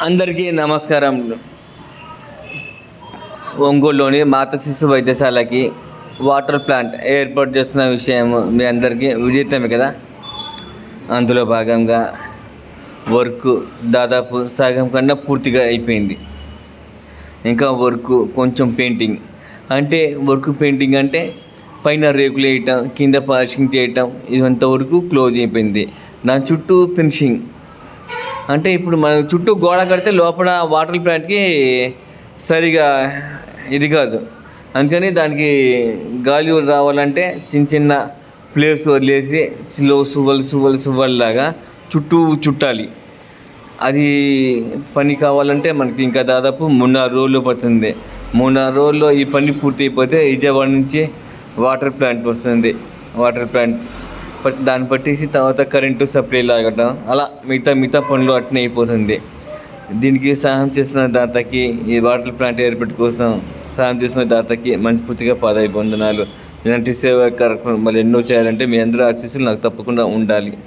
అందరికీ నమస్కారం. ఒంగోలులోని మాత శిశు వైద్యశాలకి వాటర్ ప్లాంట్ ఏర్పాటు చేస్తున్న విషయం మీ అందరికీ విజేతమే కదా? అందులో భాగంగా వర్క్ దాదాపు సగం కన్నా పూర్తిగా అయిపోయింది. ఇంకా వర్క్ కొంచెం పెయింటింగ్. అంటే వర్క్ పెయింటింగ్ అంటే పైన రేకులు వేయటం కింద పాలిషింగ్ చేయటం ఇదంతా వరకు క్లోజ్ అయిపోయింది. దాని చుట్టూ ఫినిషింగ్. అంటే ఇప్పుడు మన చుట్టూ గోడ కడితే లోపల వాటర్ ప్లాంట్కి సరిగా ఇది కాదు. అందుకని దానికి గాలి రావాలంటే చిన్న చిన్న ప్లేస్ వదిలేసి స్లో సువ్వలు సువ్వలు సువ్వల్లాగా చుట్టూ చుట్టాలి. అది పని కావాలంటే మనకి ఇంకా దాదాపు మూడున్నర రోజులు పడుతుంది. మూడున్నర రోజుల్లో ఈ పని పూర్తి అయిపోతే విజయవాడ నుంచి వాటర్ ప్లాంట్ వస్తుంది. వాటర్ ప్లాంట్ దాన్ని పట్టేసి తర్వాత కరెంటు సప్లై లాగటం. అలా మిగతా మిగతా పనులు అట్నే అయిపోతుంది. దీనికి సహాయం చేసిన దాతకి ఈ వాటర్ ప్లాంట్ ఏర్పాటు కోసం సహాయం చేసిన దాతకి మనస్ఫూర్తిగా పాదాయి పొందనాలు ఇలాంటి సేవా కార్యక్రమాలు ఎన్నో చేయాలంటే మీ అందరూ ఆశీస్సులు నాకు తప్పకుండా ఉండాలి.